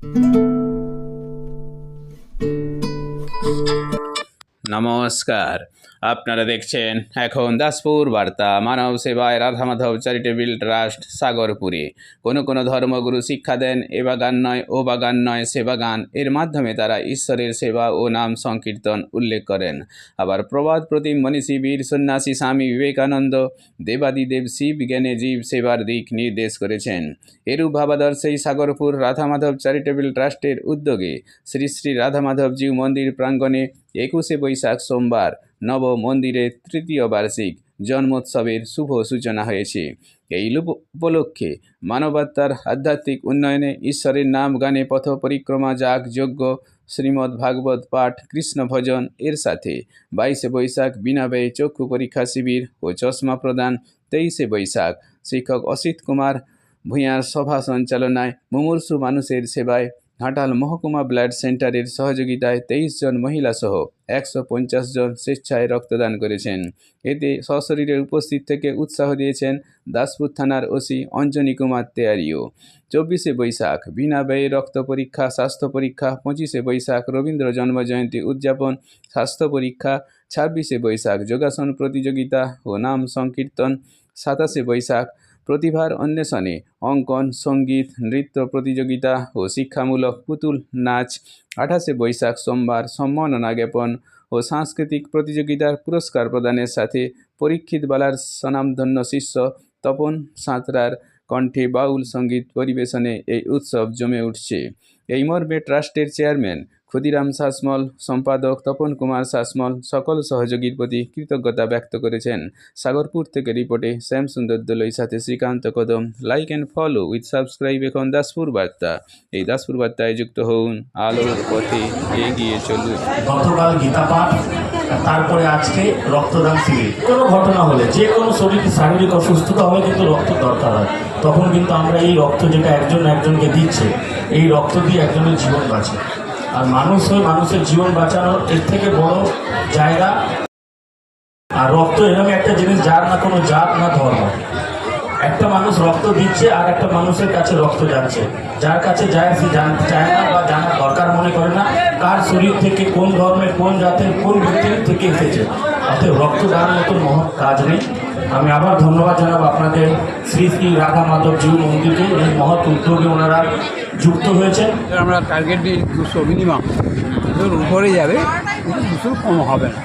Música নমস্কার। আপনারা দেখছেন এখন দাসপুর বার্তা, মানব সেবায় রাধা মাধব চ্যারিটেবল ট্রাস্ট, সাগরপুরে। কোনো কোনো ধর্মগুরু শিক্ষা দেন, এ বাগান নয়, ও বাগান নয়, সে বাগান। এর মাধ্যমে তারা ঈশ্বরের সেবা ও নাম সংকীর্তন উল্লেখ করেন। আবার প্রবাদ প্রতিম মনীষী, বীর সন্ন্যাসী, স্বামী বিবেকানন্দ, দেবাদিদেব, শিব জ্ঞানে জীব সেবার দিক নির্দেশ করেছেন। এরূপ ভাবাদর্শেই সাগরপুর রাধা মাধব চ্যারিটেবল ট্রাস্টের উদ্যোগে শ্রী শ্রী রাধা মাধবজিউ মন্দির প্রাঙ্গণে একুশে বৈশাখ সোমবার নব মন্দিরের তৃতীয় বার্ষিক জন্মোৎসবের শুভ সূচনা হয়েছে। এই উপলক্ষে মানবাত্মার আধ্যাত্মিক উন্নয়নে ঈশ্বরের নাম গানে পথ পরিক্রমা যাগ যজ্ঞ, শ্রীমদ্ ভাগবত পাঠ, কৃষ্ণ ভজন এর সাথে বাইশে বৈশাখ বিনা ব্যয়ে চক্ষু পরীক্ষা শিবির ও চশমা প্রদান, তেইশে বৈশাখ শিক্ষক অসিত কুমার ভূঁইয়ার সভা সঞ্চালনায় মুমূর্ষু মানুষের সেবায় ঘাটাল মহকুমা ব্লাড সেন্টারের সহযোগিতায় তেইশ জন মহিলা সহ একশো পঞ্চাশ জন স্বেচ্ছায় রক্তদান করেছেন। এতে সশরীরে উপস্থিত থেকে উৎসাহ দিয়েছেন দাসপুর থানার ওসি অঞ্জনী কুমার তেয়ারিও। চব্বিশে বৈশাখ, বিনা ব্যয়ে রক্ত পরীক্ষা, স্বাস্থ্য পরীক্ষা, পঁচিশে বৈশাখ, রবীন্দ্র জন্মজয়ন্তী উদযাপন, স্বাস্থ্য পরীক্ষা, ছাব্বিশে বৈশাখ, যোগাসন প্রতিযোগিতা ও নাম সংকীর্তন, সাতাশে বৈশাখ প্রতিভার অন্বেষণে অঙ্কন, সংগীত, নৃত্য প্রতিযোগিতা ও শিক্ষামূলক পুতুল নাচ, আঠাশে বৈশাখ সোমবার সম্মাননা জ্ঞাপন ও সাংস্কৃতিক প্রতিযোগিতার পুরস্কার প্রদানের সাথে পরীক্ষিত বালার স্বনামধন্য শিষ্য তপন সাঁতরার কণ্ঠে বাউল সংগীত পরিবেশনে এই উৎসব জমে উঠছে। এই মর্মে ট্রাস্টের চেয়ারম্যান ক্ষুদিরাম শাসমল, সম্পাদক তপন কুমার শাসমল সকল সহযোগীর প্রতি কৃতজ্ঞতা ব্যক্ত করেছেন। সাগরপুর থেকে রিপোর্টে শ্যাম সুন্দর দোলই, সাথে Srikanta Kadam. Like and follow with subscribe এখন দাসপুর বার্তা। এই দাসপুর বার্তায় যুক্ত হন আলোর পথে এগিয়ে চলুন। গতকাল তারপরে আজকে রক্তদান শিবির। কোনো ঘটনা হলে, যে কোনো শরীর শারীরিক অসুস্থতা হলে কিন্তু রক্ত দরকার হয়। তখন কিন্তু আমরা এই রক্ত যেটা একজন একজনকে দিচ্ছে, এই রক্ত দিয়ে একজনের জীবন বাঁচে। আর মানুষ হয়ে মানুষের জীবন বাঁচানোর এর থেকে বড় জায়গা। আর রক্ত এরকম একটা জিনিস, যার না কোনো জাত, না ধর্ম। একটা মানুষ রক্ত দিচ্ছে আর একটা মানুষের কাছে রক্ত যাচ্ছে। যার কাছে যায়, সে জানতে চায় না বা জানার দরকার মনে করে না কার শরীর থেকে কোন ধর্মের কোন জাতের কোন ব্যক্তির থেকে এসেছে। অতএব রক্ত দেওয়ার মতো মহৎ কাজ নেই। আমি আবার ধন্যবাদ জানাব আপনাদের শ্রী শ্রী রাধা মাধব জিউ মন্দিরকে। এই মহৎ উদ্যোগে ওনারা যুক্ত হয়েছেন আমরা টার্গেট দিই দুশো মিনিমাম দুশোর উপরে যাবে কিন্তু দুশোর কম হবে না।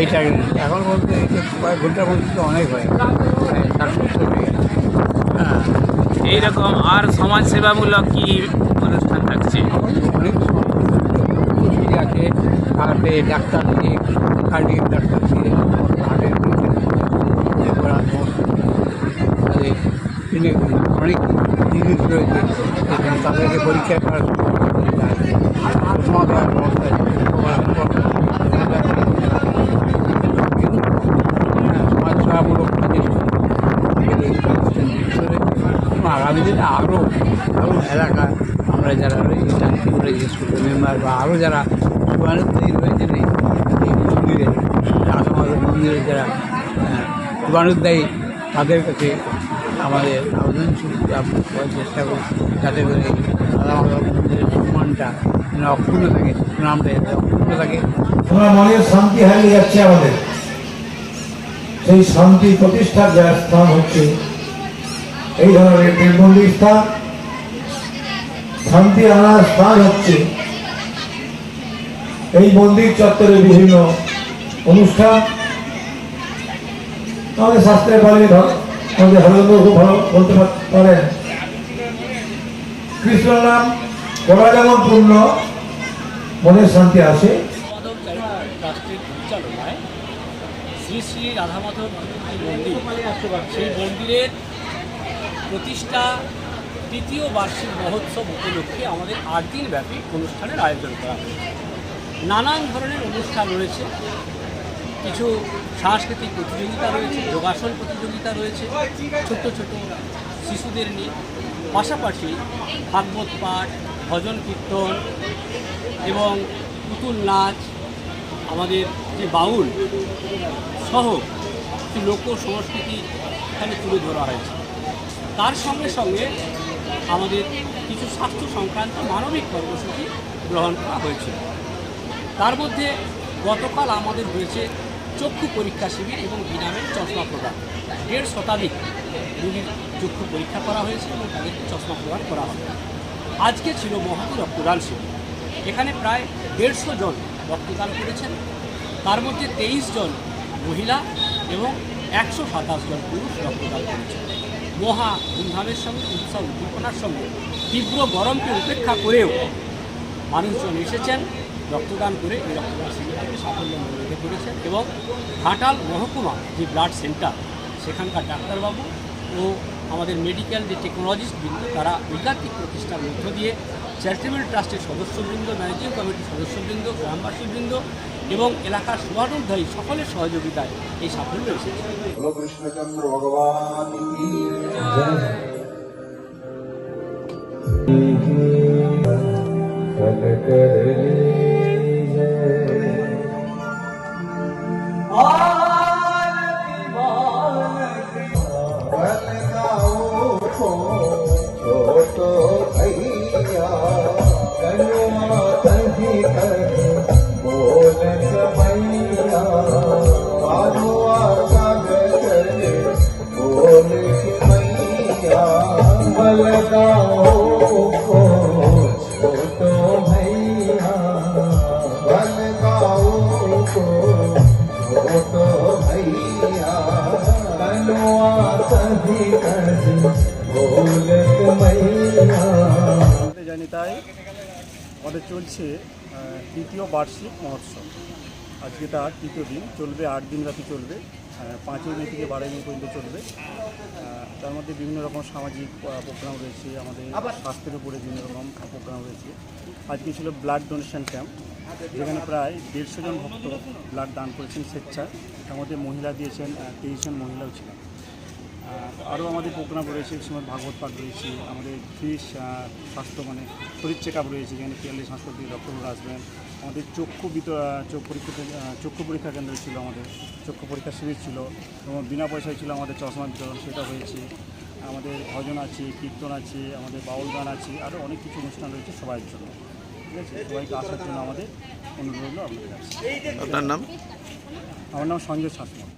এই টার্গেট এখন বলতে এই যে কয়েক ঘণ্টার মধ্যে তো অনেক হয় সত্তর হ্যাঁ এইরকম আর সমাজসেবামূলক কি অনুষ্ঠান থাকছে? অনেক আছে। হার্টে ডাক্তার অনেক জিনিস রয়েছে তাদেরকে পরীক্ষা করার। হ্যাঁ, সমাজসেবামূলক আগামী দিনে আরও আরও এলাকা আমরা যারা রয়েছি যে স্কুল মেম্বার বা আরও যারা রয়েছেন এই এই মন্দিরে রাধামাধব মন্দিরে যারা শুভানুদ্দায়ী তাদের কাছে আমাদের আবেদন সবাই চেষ্টা করি, যাতে করে মন্দিরের সম্মানটা যেন অক্ষুণ্ণ থাকে নামটা যাতে অক্ষুণ্ণ থাকে। মনের শান্তি হারিয়ে যাচ্ছে আমাদের। সেই শান্তি প্রতিষ্ঠার যা স্থান হচ্ছে, এই ধরনের প্রেমমন্দির স্থান, শান্তি আনার স্থান হচ্ছে, এই মন্দির চত্বরে বিভিন্ন অনুষ্ঠান আমাদের শাস্ত্রে বলে ধর আমাদের খুব ভালো বলতে পারেন কৃষ্ণ নাম করা যেমন পূর্ণ মনের শান্তি আসে শ্রী শ্রী রাধা মাধব যে মন্দির। সেই মন্দিরের প্রতিষ্ঠা তৃতীয় বার্ষিক মহোৎসব উপলক্ষে আমাদের আট দিন ব্যাপী অনুষ্ঠানের আয়োজন করা হয়েছে। নানান ধরনের অনুষ্ঠান রয়েছে। কিছু সাংস্কৃতিক প্রতিযোগিতা রয়েছে, যোগাসন প্রতিযোগিতা রয়েছে, ছোট্ট ছোট শিশুদের নিয়ে। পাশাপাশি ভাগবত পাঠ, ভজন কীর্তন এবং পুতুল নাচ, আমাদের যে বাউল সহ লোক সংস্কৃতি এখানে তুলে ধরা হয়েছে। তার সঙ্গে সঙ্গে আমাদের কিছু স্বাস্থ্য সংক্রান্ত মানবিক কর্মসূচি গ্রহণ করা হয়েছিল তার মধ্যে গতকাল আমাদের হয়েছে চক্ষু পরীক্ষা শিবির এবং বিনামের চশমা প্রদান। দেড় শতাধিক রোগীর চক্ষু পরীক্ষা করা হয়েছে এবং তাদেরকে চশমা প্রদান করা হবে। আজকে ছিল মহাতি রক্তদান শিবির। এখানে প্রায় দেড়শো জন রক্তদান করেছেন। তার মধ্যে তেইশ জন মহিলা এবং একশো সাতাশ জন পুরুষ রক্তদান করেছেন। মহা ধুমধামের সঙ্গে, উৎসব উদ্দীপনার সঙ্গে তীব্র গরমকে উপেক্ষা করেও মানুষজন এসেছেন। রক্তদান করে এই রক্তদান শিবিরটাকে সাফল্যমণ্ডিত করেছে এবং ঘাটাল মহকুমা যে ব্লাড সেন্টার, সেখানকার ডাক্তারবাবু ও আমাদের মেডিকেল যে টেকনোলজিস্টবৃন্দ, তারা ঐকান্তিক প্রতিষ্ঠার মধ্য দিয়ে চ্যারিটেবল ট্রাস্টের সদস্যবৃন্দ, ম্যানেজিং কমিটির সদস্যবৃন্দ, গ্রামবাসীবৃন্দ এবং এলাকার সুবাদোদ্ধারী সকলের সহযোগিতায় এই সাফল্য এসেছে জানি তাই আমাদের চলছে তৃতীয় বার্ষিক মহোৎসব। আজকে তার তৃতীয় দিন, চলবে, আট দিন রাতি চলবে। পাঁচই মে থেকে বারোই মে পর্যন্ত চলবে। তার মধ্যে বিভিন্ন রকম সামাজিক প্রোগ্রাম রয়েছে, আমাদের স্বাস্থ্যের উপরে বিভিন্ন রকম প্রোগ্রাম রয়েছে। আজকে ছিল ব্লাড ডোনেশন ক্যাম্প যেখানে প্রায় দেড়শো জন ভক্ত ব্লাড দান করেছেন স্বেচ্ছায়। তার মধ্যে মহিলা দিয়েছেন তেইশ জন মহিলাও ছিলেন। আরও আমাদের প্রোগ্রাম রয়েছে সময় ভাগবত পাঠ রয়েছে, আমাদের ফ্রি স্বাস্থ্য মানে শরীর চেক আপ রয়েছে, যেখানে পিয়ালি হাসপাতাল ডক্টররা আসবেন। আমাদের চক্ষু চোখ পরীক্ষা চক্ষু পরীক্ষা কেন্দ্র ছিল আমাদের। চক্ষু পরীক্ষা শিবির ছিল এবং বিনা পয়সায় ছিল আমাদের চশমা বিতরণ সেটা হয়েছে। আমাদের ভজন আছে কীর্তন আছে আমাদের বাউল গান আছে আরও অনেক কিছু অনুষ্ঠান রয়েছে সবাইয়ের জন্য। ঠিক আছে? সবাইকে আসার জন্য আমাদের অনুরোধ হলো আপনাদের কাছে। আপনার নাম? আমার নাম সঞ্জয় শাসমল।